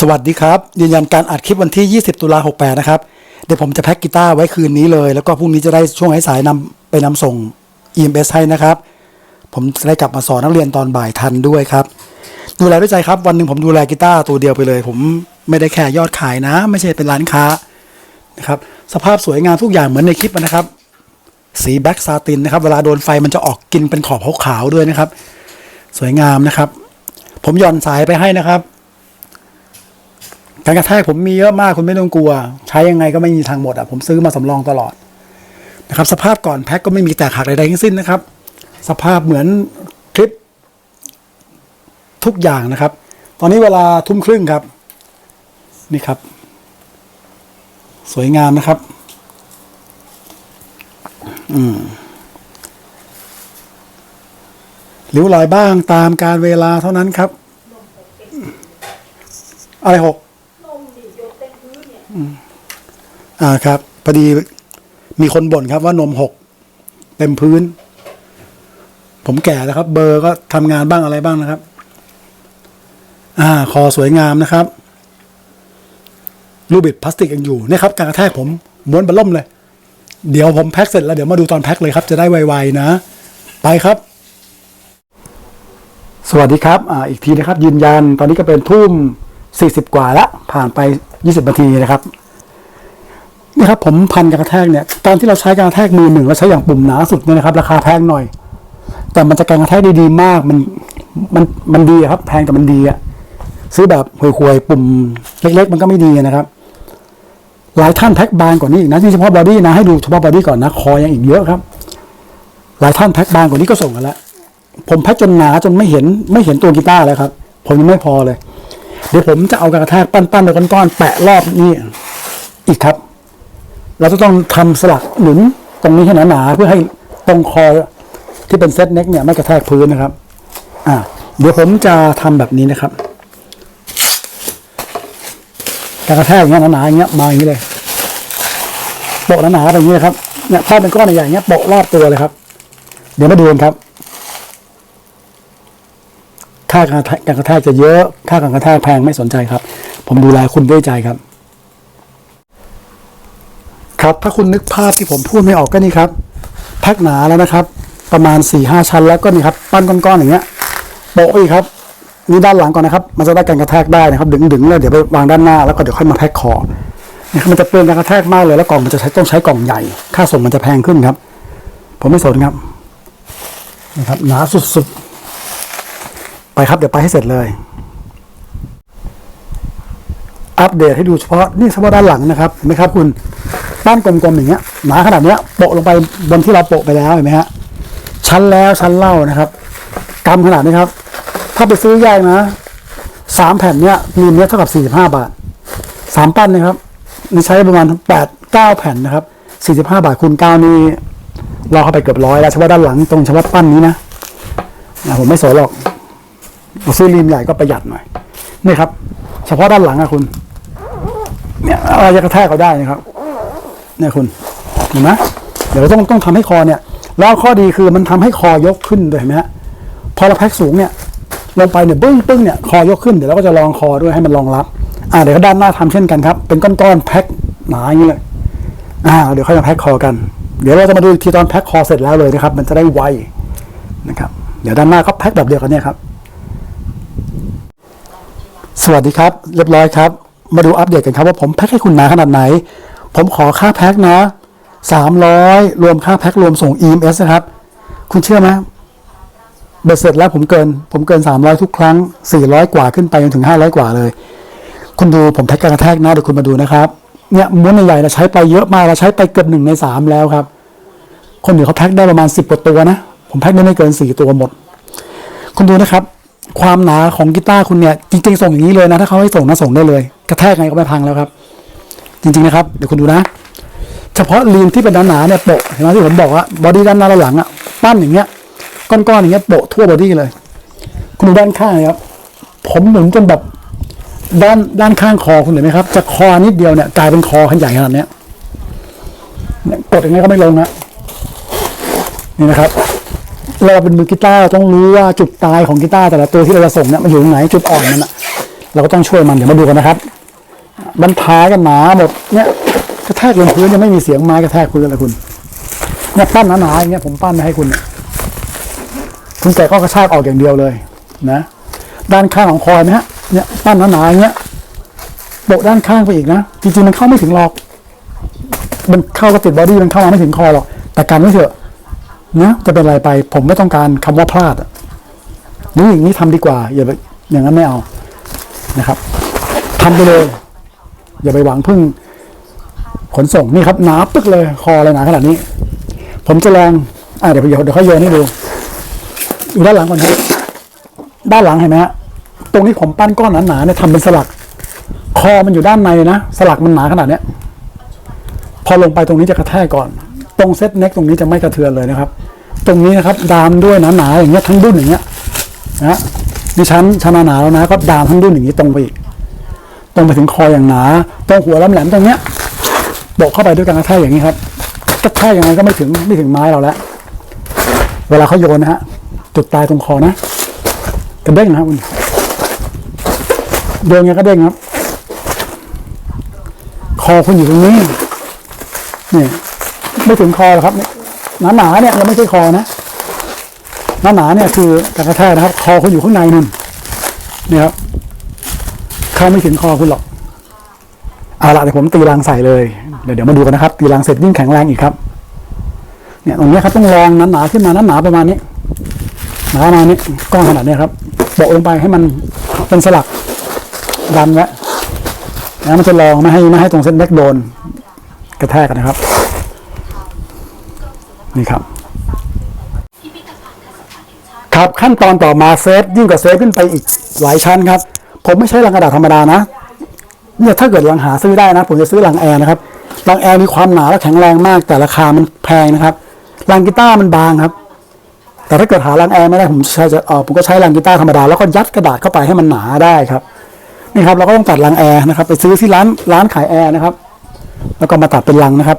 สวัสดีครับ ยืนยันการอัดคลิปวันที่ 20 ตุลา68 นะครับ เดี๋ยวผมจะแพ็กกีตาร์ไว้คืนนี้เลย แล้วก็พรุ่งนี้จะได้ช่วงให้สายๆนำไปนำส่ง EMS ให้นะครับ ผมจะได้กลับมาสอนนักเรียนตอนบ่ายทันด้วยครับ ดูแลด้วยใจครับ วันหนึ่งผมดูแลกีตาร์ตัวเดียวไปเลย ผมไม่ได้แค่ยอดขายนะ ไม่ใช่เป็นร้านค้านะครับ สภาพสวยงามทุกอย่างเหมือนในคลิปนะครับ สีแบ็กซาตินนะครับ เวลาโดนไฟมันจะออกกินเป็นขอบขาวๆด้วยนะครับ สวยงามนะครับ ผมย่อนสายไปให้นะครับ การกระแทกผมมีเยอะมากคุณไม่ต้องกลัว ใช้ยังไงก็ไม่มีทางหมดอะผมซื้อมาสำรองตลอดนะครับ สภาพก่อนแพ็คก็ไม่มีแตกหักใดๆทั้งสิ้นนะครับ สภาพเหมือนคลิป ทุกอย่างนะครับ ตอนนี้เวลาทุ่มครึ่งครับ นี่ครับ สวยงามนะครับ อืมริ้วรอยบ้างตามการเวลาเท่านั้นครับ อะไรหก อ่าครับพอดีมีคนบ่นครับว่านมหกเต็มพื้น ผมแก่แล้วครับ เบอร์ก็ทำงานบ้างอะไรบ้างนะครับ อ่า คอสวยงามนะครับรูบิดพลาสติกยังอยู่นี่ยครับ การกระแทกผมม้วนบะล่มเลย เดี๋ยวผมแพ็คเสร็จแล้วเดี๋ยวมาดูตอนแพ็คเลยครับจะได้ไวๆนะ ไปครับ สวัสดีครับอ่าอีกทีนะครับ ยืนยันตอนนี้ก็เป็นทุ่มสี่สิบกว่าละผ่านไปยี่สิบนาทีนะครับ นี่ครับผมพันกระแทกเนี่ยตอนที่เราใช้การกระแทกมือหนึ่งเราใช้อย่างปุ่มหนาสุดเนี่ยนะครับราคาแพงหน่อย แต่มันจะการกระแทกได้ดีมากมันมันมันดีครับ แพงแต่มันดีอะซื้อแบบห่วยๆปุ่มเล็ก ๆ มันก็ไม่ดีนะครับหลายท่านแพ็คบางกว่านี้อีกนะที่เฉพาะบอดี้นะให้ดูเฉพาะบอดี้ก่อนนะคอยังอีกเยอะครับ หลายท่านแพ็คบางกว่านี้ก็ส่งกันแล้วผมแพ็คจนหนาจนไม่เห็นไม่เห็นตัวกีตาร์แล้วครับ ผมยังไม่พอเลย เดี๋ยวผมจะเอากรกระแทกปั้นๆเป็นก้อนๆแปะรอบนี่อีกครับ เราจะต้องทำสลักหนุนตรงนี้ให้หนาๆเพื่อให้ตรงคอที่เป็นเซตเน็กเนี่ยไม่กระแทกพื้นนะครับ อ่าเดี๋ยวผมจะทำแบบนี้นะครับการกระแทกอย่างเงี้ยหนาๆอย่างเงี้ยมาอย่างนี้เลยโปะหนาๆแบบนี้เลยครับเนี่ยถ้าเป็นก้อนใหญ่ๆเงี้ยโปะรอบตัวเลยครับ เดี๋ยวมาดูกันครับค่าการกระแทกการกระแทกจะเยอะ ค่าการกระแทกแพงไม่สนใจครับ ผมดูแลคุณด้วยใจครับ ครับ ถ้าคุณนึกภาพที่ผมพูดไม่ออกก็นี่ครับ แพ็กหนาแล้วนะครับ ประมาณ4ี่ห้าชั้นแล้วก็นี่ครับ ปั้นก้อนๆอย่างเงี้ยโปะอีกครับนี่ด้านหลังก่อนนะครับ มันจะได้การกระแทกได้นะครับ ดึงๆแล้วเดี๋ยวไปวางด้านหน้าแล้วก็เดี๋ยวค่อยมาแพ็คคอนี่ครับมันจะเปลืองการกระแทกมากเลยแล้วกล่องมันจะใช้ต้องใช้กล่องใหญ่ ค่าส่งมันจะแพงขึ้นครับ ผมไม่สนครับนี่ครับหนาสุดๆ ไปครับเดี๋ยวไปให้เสร็จเลย อัปเดตให้ดูเฉพาะนี่เฉพาะด้านหลังนะครับเห็นไหมครับคุณ ด้นกลมๆอย่างเงี้ยหนาขนาดเนี้ยโปะลงไปบนที่เราโปะไปแล้วเห็นไหมฮะชั้นแล้วชั้นเล่านะครับกำขนาดนี้ครับ ถ้าไปซื้อแยกนะสามแผ่นเนี้ยมีเนี้ยเท่ากับสี่สิบห้าบาทสามปั้นนะครับนี่ใช้ประมาณแปดเก้าแผ่นนะครับสี่สิบห้าบาทคูณเก้านี่เราเข้าไปเกือบร้อยแล้วเฉพาะด้านหลังตรงเฉพาะปั้นนี้นะนะผมไม่สนหรอกซื้อรีมใหญ่ก็ประหยัดหน่อยนี่ครับ เฉพาะด้านหลังอะคุณ เนี่ยอะไรจะกระแทกเขาได้นะครับ เนี่ยคุณเห็นไหมเดี๋ยวเราต้องต้องทำให้คอเนี่ย แล้วข้อดีคือมันทำให้คอยกขึ้นด้วยเห็นไหมฮะพอเราแพ็กสูงเนี่ยลงไปเนี่ยปึ้งปึ้งเนี่ยคอยกขึ้นเดี๋ยวเราก็จะรองคอด้วยให้มันรองรับอ่าเดี๋ยวก็ด้านหน้าทำเช่นกันครับ เป็นก้อนๆแพ็คหนาอย่างนี้เลยอ่าเดี๋ยวค่อยมาแพ็คคอกัน เดี๋ยวเราจะมาดูอีกทีตอนแพ็คคอเสร็จแล้วเลยนะครับ มันจะได้ไวนะครับ เดี๋ยวด้านหน้าก็แพ็คแบบเดียวกันเนี่ยครับ สวัสดีครับ เรียบร้อยครับ มาดูอัปเดตกันครับว่าผมแพ็คให้คุณหนาขนาดไหน ผมขอค่าแพ็คนะสามร้อยรวมค่าแพ็ครวมส่ง EMS นะครับ คุณเชื่อไหมเบ็ดเสร็จแล้วผมเกิน ผมเกินสามร้อยทุกครั้งสี่ร้อยกว่าขึ้นไปจนถึงห้าร้อยกว่าเลย คุณดูผมแพ็กกระแทกนะเดี๋ยวคุณมาดูนะครับ เนี่ยม้วนใหญ่ๆเราใช้ไปเยอะมากเราใช้ไปเกือบหนึ่งในสามแล้วครับ คนอื่นเขาแพ็คได้ประมาณสิบกว่าตัวนะ ผมแพ็คได้ไม่เกินสี่ตัวหมด คุณดูนะครับ ความหนาของกีตาร์คุณเนี่ยจริง ๆ ส่งอย่างนี้เลยนะ ถ้าเขาให้ส่งนะส่งได้เลย กระแทกไงก็ไม่พังแล้วครับ จริงๆนะครับ เดี๋ยวคุณดูนะ เฉพาะลีนที่เป็นหนาๆเนี่ยโปะเห็นไหมที่ผมบอกว่าบอดี้ด้านหน้าและหลังอะปั้นอย่างเงี้ยก้อนๆอย่างเงี้ยโปะทั่วบอดี้เลย คุณดูด้านข้างนะครับผมหมุนจนแบบด้านด้านข้างคอคุณเห็นไหมครับจากคอนิดเดียวเนี่ยกลายเป็นคอขนาดใหญ่ขนาดเนี้ยเนี่ยกดอย่างเงี้ยก็ไม่ลงนะนี่นะครับเราเป็นมือกีตาร์เราต้องรู้ว่าจุดตายของกีตาร์แต่ละตัวที่เราจะส่งเนี่ยมันอยู่ตรงไหนจุดอ่อนมันอะเราก็ต้องช่วยมันเดี๋ยวมาดูกันนะครับ บรรทายกันหนาหมดเนี่ยกระแทกลงพื้นยังไม่มีเสียงไม้กระแทกพื้นเลยคุณเนี่ยปั้นหนาๆอย่างเงี้ยผมปั้นมาให้คุณ คุณแกก็กระชากออกอย่างเดียวเลย นะด้านข้างของคอยนะฮะเนี่ยปั้นหนาๆอย่างเงี้ยโบกด้านข้างไปอีกนะจริงๆมันเข้าไม่ถึงหรอก มันเข้ากับติดบอดี้มันเข้ามาไม่ถึงคอหรอกแต่กันไม่เถอะนะจะเป็นอะไรไป ผมไม่ต้องการคำว่าพลาดอะนี่อย่างนี้ทำดีกว่าอย่าอย่างนั้นไม่เอานะครับทำไปเลย อย่าไปหวังพึ่งขนส่งนี่ครับหนาปึ๊กเลยคอเลยหนาขนาดนี้ ผมจะแรงอ่าเดี๋ยวเดี๋ยวเดี๋ยวเขาโยนให้ดูอยู่ด้านหลังก่อนครับด้านหลังเห็นไหมฮะตรงนี้ผมปั้นก้อนหนาๆเนี่ยทำเป็นสลัก คอมันอยู่ด้านในนะสลักมันหนาขนาดเนี้ยพอลงไปตรงนี้จะกระแทกก่อน ตรงเซตเน็กตรงนี้จะไม่กระเทือนเลยนะครับ ตรงนี้นะครับ ดามด้วยหนาๆอย่างเงี้ยทั้งดุ้นอย่างเงี้ยนะฮะดิฉันชนหนาแล้วนะก็ดามทั้งดุ้นอย่างนี้ตรงไปอีก ตรงไปถึงคออย่างหนาตรงหัวแหลมตรงเนี้ยโบกเข้าไปด้วยการกระแทกอย่างนี้ครับกระแทกยังไงก็ไม่ถึงไม่ถึงไม้เราแล้วเวลาเขาโยนนะฮะจุดปลายตรงคอนะกระเด้งนะครับคุณโยนไงก็เด้งครับ คอคุณอยู่ตรงนี้นี่ไม่ถึงคอหรอกครับเนี่ยหนาหนาเนี่ยยังไม่ใช่คอนะหนาหนาเนี่ยคือการกระแทกนะครับ คอคุณอยู่ข้างในนู่นนี่ครับ เข้าไม่ถึงคอคุณหรอกเอาละเดี๋ยวผมตีรังใส่เลย เดี๋ยวเดี๋ยวมาดูกันนะครับ ตีรังเสร็จยิ่งแข็งแรงอีกครับ เนี่ยตรงนี้ครับต้องลองหนหนาขึ้นมาหนหนาประมาณนี้หนาประมาณนี้ก้อนขนาดนี้ครับโบกลงไปให้มันเป็นสลักดันไว้นะมันจะลองไม่ให้ไม่ให้ตรงเส้นเล็กโดน กระแทกกันนะครับ นี่ครับ ครับขั้นตอนต่อมาเซฟยิ่งกว่าเซฟขึ้นไปอีกหลายชั้นครับ ผมไม่ใช้ลังกระดาษธรรมดานะ เนี่ยถ้าเกิดลังหาซื้อได้นะ ผมจะซื้อลังแอร์นะครับลังแอร์มีความหนาและแข็งแรงมาก แต่ราคามันแพงนะครับลังกีตาร์มันบางครับ แต่ถ้าเกิดหาลังแอร์ไม่ได้ผมใช้จะเออผมก็ใช้ลังกีตาร์ธรรมดาแล้วก็ยัดกระดาษเข้าไปให้มันหนาได้ครับนี่ครับเราก็ต้องตัดรังแอร์นะครับ ไปซื้อที่ร้านร้านขายแอร์นะครับ แล้วก็มาตัดเป็นรังนะครับ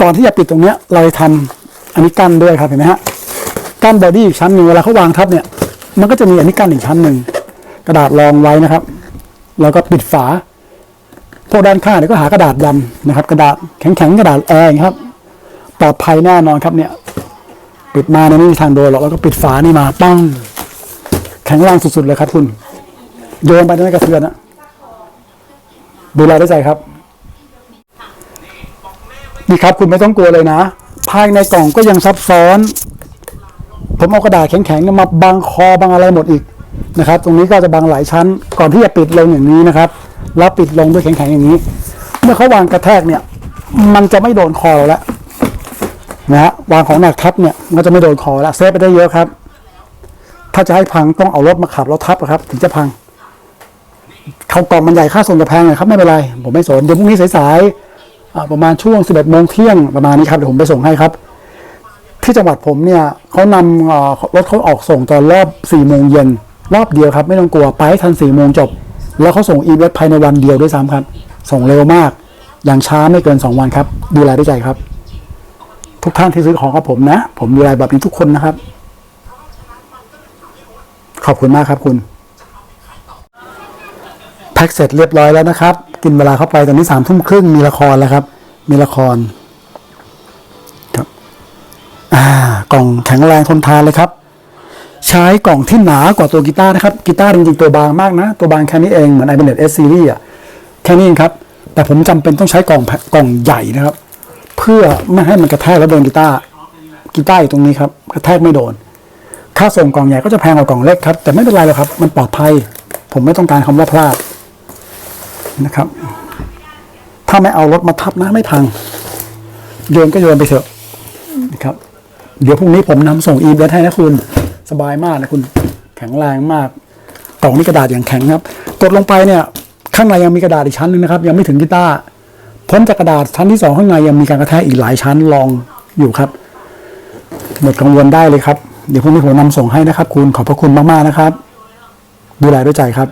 ก่อนที่จะปิดตรงเนี้ยเราจะทำอันนี้กั้นด้วยครับเห็นไหมฮะกั้นบอดี้อีกชั้นหนึ่งเวลาเขาวางทับเนี่ยมันก็จะมีอันนี้กั้นอีกชั้นหนึ่ง กระดาษรองไว้นะครับ แล้วก็ปิดฝา พวกด้านข้างเนี่ยก็หากระดาษดำนนะครับ กระดาษแข็งๆกระดาษแอร์อย่างครับ ปลอดภัยแน่นอนครับเนี่ย ปิดมาเนี่ยไม่มีทางโดนหรอกแล้วก็ปิดฝานี่มาปั้งแข็งแรงสุดๆเลยครับ คุณ โยนไปไม่กระเทือนอะดูแลได้ใจครับนี่ครับ คุณไม่ต้องกลัวเลยนะ ภายในกล่องก็ยังซับซ้อน ผมเอากระดาษแข็งๆมาบังคอบังอะไรหมดอีก นะครับ ตรงนี้ก็จะบังหลายชั้น ก่อนที่จะปิดลงอย่างนี้นะครับ แล้วปิดลงด้วยแข็งๆอย่างนี้ เมื่อเขาวางกระแทกเนี่ย มันจะไม่โดนคอเราแล้วนะฮะวางของหนักทับเนี่ยมันจะไม่โดนคอแล้วเซฟไปได้เยอะครับ ถ้าจะให้พังต้องเอารถมาขับแล้วทับครับ ถึงจะพังเขากล่องมันใหญ่ค่าส่งจะแพงเลยครับไม่เป็นไร ผมไม่สนเดี๋ยวพรุ่งนี้สายๆประมาณช่วง 11โมงเที่ยงประมาณนี้ครับเดี๋ยวผมไปส่งให้ครับ ที่จังหวัดผมเนี่ยเขานำรถเขาออกส่งตอนรอบ4โมงเย็น รอบเดียวครับ ไม่ต้องกลัวไปทัน4โมงจบ แล้วเขาส่งอีเวสภายในวันเดียวด้วยซ้ำครับ ส่งเร็วมาก อย่างช้าไม่เกิน 2 วันครับ ดูแลด้วยใจครับ ทุกท่านที่ซื้อของกับผมนะ ผมดูแลแบบนี้ทุกคนนะครับ ขอบคุณมากครับคุณแพ็กเสร็จเรียบร้อยแล้วนะครับ กินเวลาเข้าไปตอนนี้สามทุ่มครึ่งมีละครแล้วครับ มีละคร ครับ อ่ากล่องแข็งแรงทนทานเลยครับ ใช้กล่องที่หนากว่าตัวกีตาร์นะครับกีตาร์จริงๆตัวบางมากนะ ตัวบางแค่นี้เองเหมือน i b a n e t S Series อะแค่นี้เองครับ แต่ผมจำเป็นต้องใช้กล่องกล่องใหญ่นะครับ เพื่อไม่ให้มันกระแทกแล้วโดนกีตาร์กีตาร์อยู่ตรงนี้ครับกระแทกไม่โดน ค่าส่งกล่องใหญ่ก็จะแพงกว่ากล่องเล็กครับ แต่ไม่เป็นไรหรอกครับ มันปลอดภัย ผมไม่ต้องการคำว่าพลาดนะครับ ถ้าไม่เอารถมาทับนะไม่พังโยนก็โยนไปเถอะนะครับ เดี๋ยวพรุ่งนี้ผมนำส่งอีเวนให้นะคุณ สบายมากนะคุณแข็งแรงมากกล่องนี้กระดาษอย่างแข็งครับ กดลงไปเนี่ย ข้างในยังมีกระดาษอีกชั้นหนึ่งนะครับ ยังไม่ถึงกีตาร์พ้นจากกระดาษชั้นที่สองข้างในยังมีการกระแทกอีกหลายชั้นรองอยู่ครับหมดกังวลได้เลยครับ เดี๋ยวพรุ่งนี้ผมนำส่งให้นะครับ คุณขอบพระคุณมากๆนะครับ ดูแลด้วยใจครับ